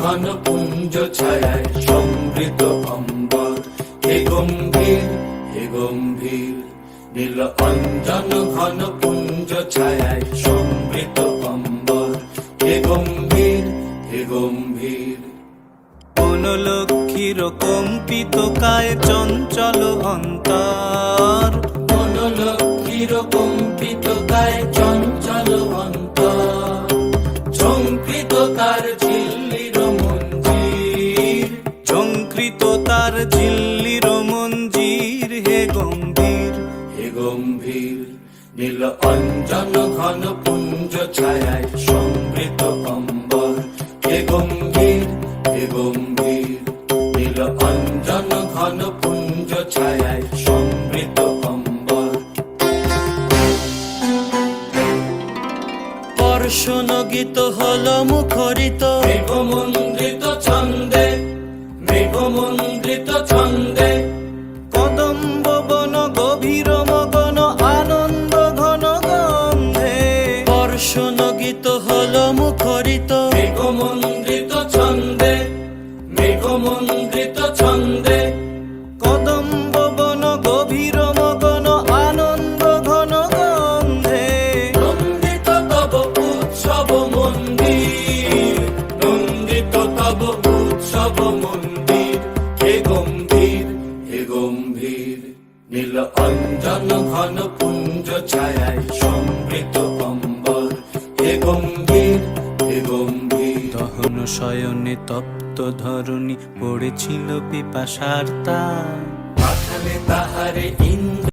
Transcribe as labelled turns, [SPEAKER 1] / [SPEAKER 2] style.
[SPEAKER 1] ঘন পুঞ্জ ছায়ায় সমৃদ্ধ অম্বর হে গম্ভীর হে গম্ভীর নীল অঞ্জন ঘন পুঞ্জ ছায়ায় সমৃদ্ধ অম্বর হে গম্ভীর হে গম্ভীর
[SPEAKER 2] কোন লক্ষ্মীর কম্পিত কায় চঞ্চল অন্তর
[SPEAKER 1] মনোলক্ষীর কম্পিত গায়ে চঞ্চল তার ঝিল্লির মঞ্জির
[SPEAKER 2] হে গম্ভীর
[SPEAKER 1] হে গম্ভীর নীল অঞ্জন ঘন পুঞ্জ ছায়ায় সমৃদ্ধ অম্বর। হে গম্ভীর হে গম্ভীর নীল অঞ্জন ঘন পুঞ্জ ছায়ায় সমৃদ্ধ অম্বর।
[SPEAKER 2] পর্ষণ গীত হল মুখরিত।
[SPEAKER 1] মেঘমন্দ্রিত
[SPEAKER 2] পর্ষণ গীত হল মুখরিত।
[SPEAKER 1] মেঘমন্দ্রিত ছন্দে মেঘমন্দ্রিত ছন্দে।
[SPEAKER 2] কদম্ব বন গভীর মগন আনন্দ ঘন গন্ধে।
[SPEAKER 1] নন্দিত তব উৎসব মন্দির নন্দিত তব উৎসব মন্দির। হে গম্ভীর হে গম্ভীর নীল অঞ্জন ঘন পুঞ্জ হে গম্ভীর হে গম্ভীর
[SPEAKER 2] দহন শয়নে তপ্ত ধরণী পড়েছিল পিপাসার তা
[SPEAKER 1] পাঠালে তাহারে ইন্দ্র